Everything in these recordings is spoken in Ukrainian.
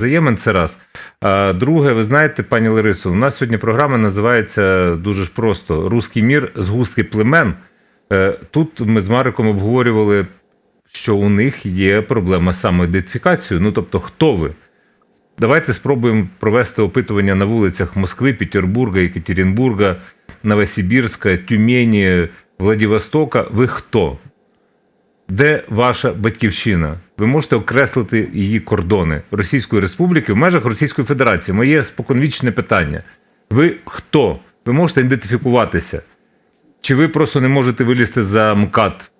взаємин, це раз. А друге, ви знаєте, пані Ларисо, у нас сьогодні програма називається дуже ж просто Руський мір згустки племен. Е, Тут ми з Мариком обговорювали, що у них є проблема самоідентифікацією. Ну тобто, хто ви? Давайте спробуємо провести опитування на вулицях Москви, Петербурга, Екатеринбурга, Новосибірська, Тюмені, Владивостока. Ви хто? Де ваша батьківщина? Ви можете окреслити її кордони Російської Республіки в межах Російської Федерації. Моє споконвічне питання. Ви хто? Ви можете ідентифікуватися? Чи ви просто не можете вилізти за МКАД?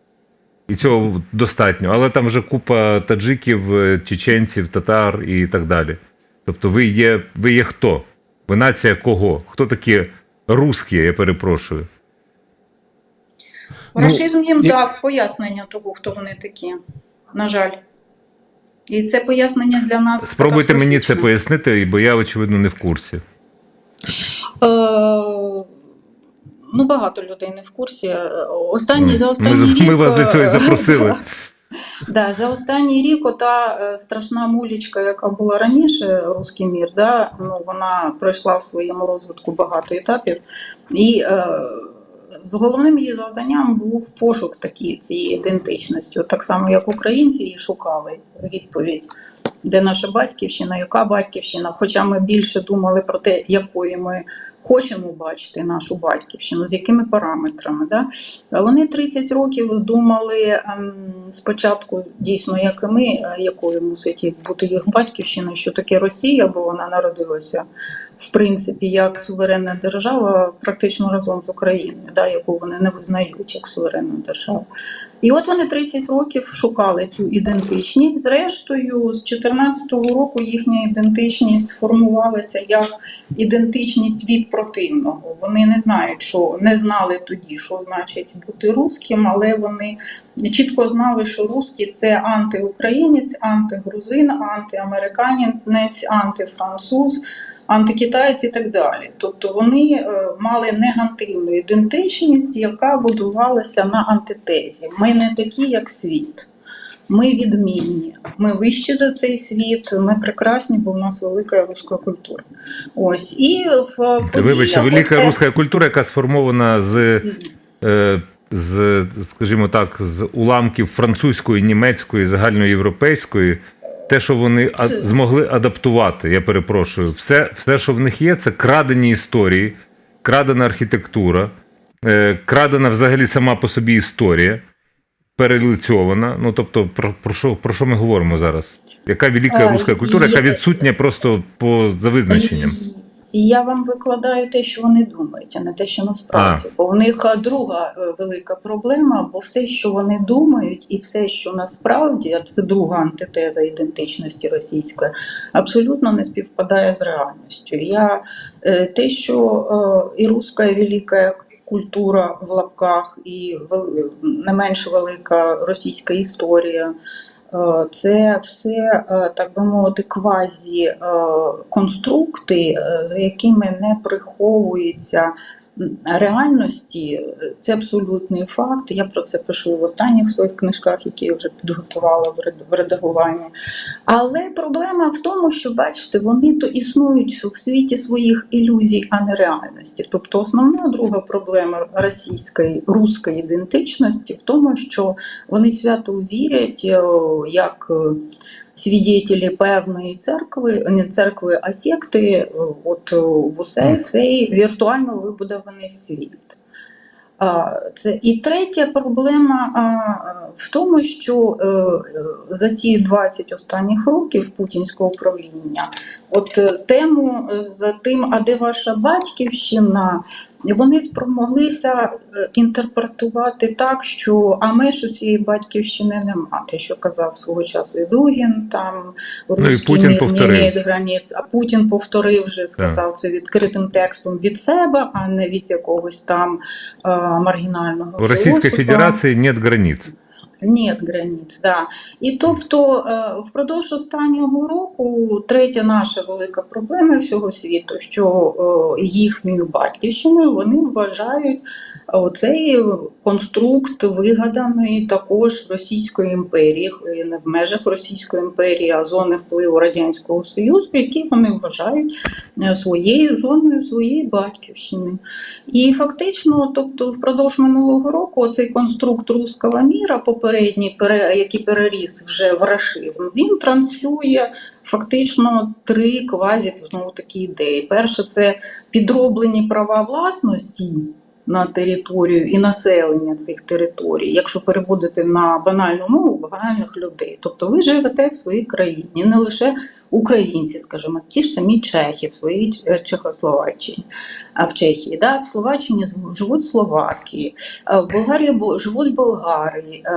І цього достатньо. Але там вже купа таджиків, е, чеченців, татар і так далі. Тобто ви є, ви є хто? Ви нація кого? Хто такі русські, я перепрошую? Ну, Рашизм їм дав пояснення того, хто вони такі. На жаль. І це пояснення для нас. Спробуйте мені це пояснити, бо я, очевидно, не в курсі. Е, ну, багато людей не в курсі. Останні, за останній ми, рік. ми вас для цього і е, запросили. Да, за останній рік ота е, страшна мулічка, яка була раніше, Руський мір, да, ну, вона пройшла в своєму розвитку багато етапів. І е, з головним її завданням був пошук такі, цієї ідентичності. От так само, як українці її шукали відповідь. Де наша батьківщина, яка батьківщина? Хоча ми більше думали про те, якої ми хочемо бачити нашу батьківщину, з якими параметрами. Да? Вони 30 років думали ем, спочатку, дійсно, як і ми, е, якою мусить бути їх батьківщина, що таке Росія, бо вона народилася в принципі як суверенна держава, практично разом з Україною, да, яку вони не визнають як суверенну державу. І от вони 30 років шукали цю ідентичність. Зрештою, з 2014 року їхня ідентичність сформувалася як ідентичність від противного. Вони не знають, що не знали тоді, що значить бути русським, але вони чітко знали, що русський це антиукраїнець, антигрузин, антиамериканець, антифранцуз. Антикитайці і так далі. Тобто вони е, мали негативну ідентичність, яка будувалася на антитезі. Ми не такі, як світ. Ми відмінні, ми вищі за цей світ, ми прекрасні, бо в нас велика руська культура. Ось і в Вибачте, велика от- руська культура, яка сформована з, е, з, скажімо так, з уламків французької, німецької, загальноєвропейської. Те, що вони а, змогли адаптувати, я перепрошую, все, все, що в них є, це крадені історії, крадена архітектура, е, крадена взагалі сама по собі історія, перелицьована. Ну тобто, про, про, що, про що ми говоримо зараз? Яка велика А, руська культура, яка відсутня просто по за визначенням? І я вам викладаю те, що вони думають, а не те, що насправді. Бо в них друга е, велика проблема, бо все, що вони думають, і все, що насправді, а це друга антитеза ідентичності російської, абсолютно не співпадає з реальністю. Я е, те, що е, і руська, і велика культура в лапках, і не менш велика російська історія. Е, Це все, е, так би мовити, квазі е, конструкти, за якими не приховується реальності. Це абсолютний факт. Я про це пишу в останніх своїх книжках, які я вже підготувала в редагуванні. Але проблема в тому, що бачите, вони то існують в світі своїх ілюзій, а не реальності. Тобто, основна друга проблема російської руської ідентичності в тому, що вони свято вірять, е, як свідетелі певної церкви, не церкви, а секти, е, от е, в усе цей віртуально вибудований світ. Це і третя проблема в тому, що е, е, за ці 20 останніх років путінського управління, от е, тему е, за тим, а де ваша батьківщина, вони спромоглися е, інтерпретувати так, що а ми ж у цієї батьківщини нема. Те, що казав свого часу і Дугін, там Ну, і Путін повторив. границь, а Путін повторив вже сказав це відкритим текстом від себе, а не від якогось там е, маргінального У Російської. Федерації нет границ. Нет границь, да. І тобто е, впродовж останнього року третя наша велика проблема всього світу, що е, їхньою батьківщиною вони вважають оцей конструкт вигаданої також Російської імперії, е, не в межах Російської імперії, а зони впливу Радянського Союзу, які вони вважають е, своєю зоною своєї батьківщини. І фактично, тобто, впродовж минулого року цей конструкт руського міра, попередній, пере- який переріс вже в рашизм, він транслює фактично три квазі знову такі ідеї. Перше, це підроблені права власності. На територію і населення цих територій, якщо переводити на банальну мову банальних людей. Тобто ви живете в своїй країні, не лише українці, скажімо, ті ж самі чехи в своїй Чехословаччині, а в Чехії, да, в Словаччині живуть словаки, в Болгарії живуть болгари, е,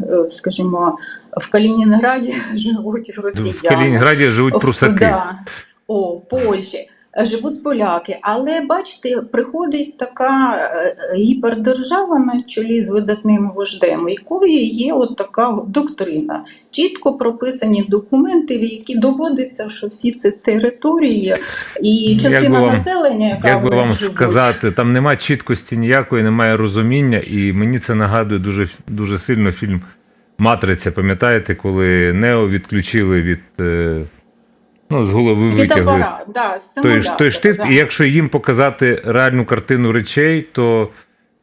е, скажімо, в Калінінграді живуть росіяни. В Калінінграді живуть прусаки. Да. О, Польщі. Живуть поляки, але бачите, приходить така е, гіпердержава на чолі з видатним вождем, якої є от така доктрина, чітко прописані документи, в які доводиться, що всі ці території і Як частина вам- населення, яка Як би вам живуть, сказати, там немає чіткості ніякої, немає розуміння, і мені це нагадує дуже, дуже сильно фільм Матриця. Пам'ятаєте, коли Нео відключили від е, ну, з голови витягли да, той, ж- той штифт, да. і якщо їм показати реальну картину речей, то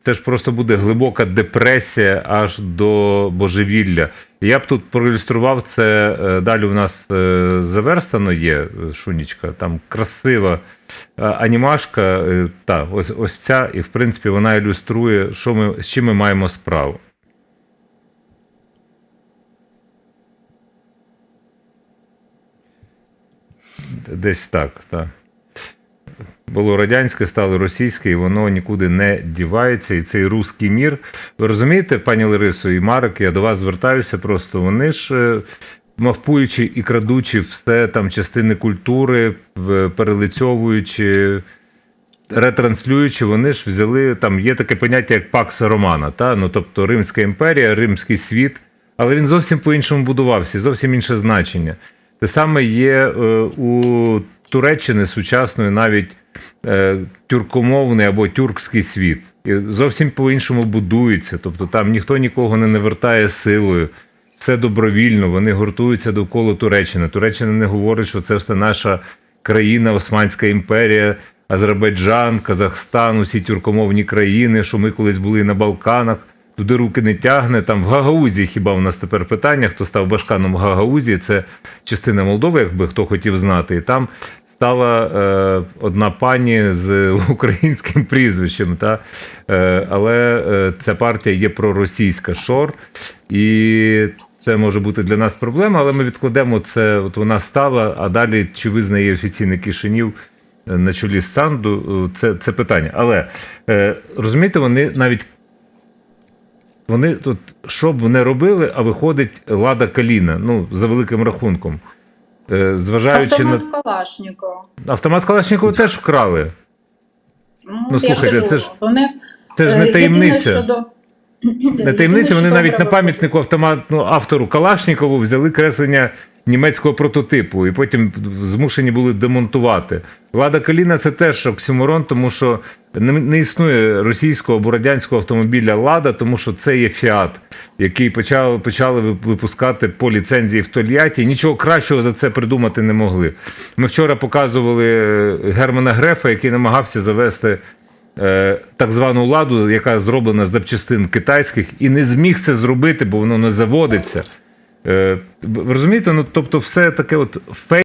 це ж просто буде глибока депресія аж до божевілля. Я б тут проілюстрував це. е, Далі у нас е, заверстано є е, шунічка, там красива анімашка. Та, ось, ось ця, і в принципі вона ілюструє, що ми, з чим ми маємо справу. Десь так, так. Було радянське, стало російське, і воно нікуди не дівається. І цей руський мір. Ви розумієте, пані Ларисо і Марик, я до вас звертаюся просто. Вони ж, е, мавпуючи і крадучи все там частини культури, перелицьовуючи, ретранслюючи, вони ж взяли там є таке поняття як Пакса Романа, та? ну тобто Римська імперія, Римський світ, але він зовсім по-іншому будувався, зовсім інше значення. Те саме є е, у Туреччини сучасної навіть е, тюркомовний або тюркський світ. І зовсім по-іншому будується. Тобто там ніхто нікого не навертає силою, все добровільно, вони гуртуються довкола Туреччини. Туреччина не говорить, що це все наша країна, Османська імперія, Азербайджан, Казахстан, усі тюркомовні країни, що ми колись були на Балканах. Туди руки не тягне. Там в Гагаузі хіба в нас тепер питання, хто став башканом в Гагаузі, це частина Молдови, якби хто хотів знати. І там стала е, одна пані з українським прізвищем. Та? Е, але е, ця партія є проросійська шор, і це може бути для нас проблема, але ми відкладемо це. От вона стала, а далі чи визнає офіційний Кишинів е, на чолі Санду, е, це, це питання. Але е, розумієте, вони навіть вони тут, що б не робили, а виходить Лада Каліна, ну, за великим рахунком. Е, Зважаючи на Автомат Калашникова. автомат Калашникова теж вкрали. Ну, Ну, я ж слухайте, кажу, це ж- вони, Це ж е, не єдине, таємниця. що до- Не таємниця, вони навіть на треба пам'ятнику автоматну автору Калашнікову взяли креслення німецького прототипу, і потім змушені були демонтувати. Лада Каліна це теж оксюморон, тому що не, існує російського або радянського автомобіля Лада, тому що це є Фіат, який почали, почали випускати по ліцензії в Тольятті. Нічого кращого за це придумати не могли. Ми вчора показували е, Германа Грефа, який намагався завести е, так звану ладу, яка зроблена з запчастин китайських, і не зміг це зробити, бо воно не заводиться. Е, ви розумієте? Ну, тобто, все таке от фейк.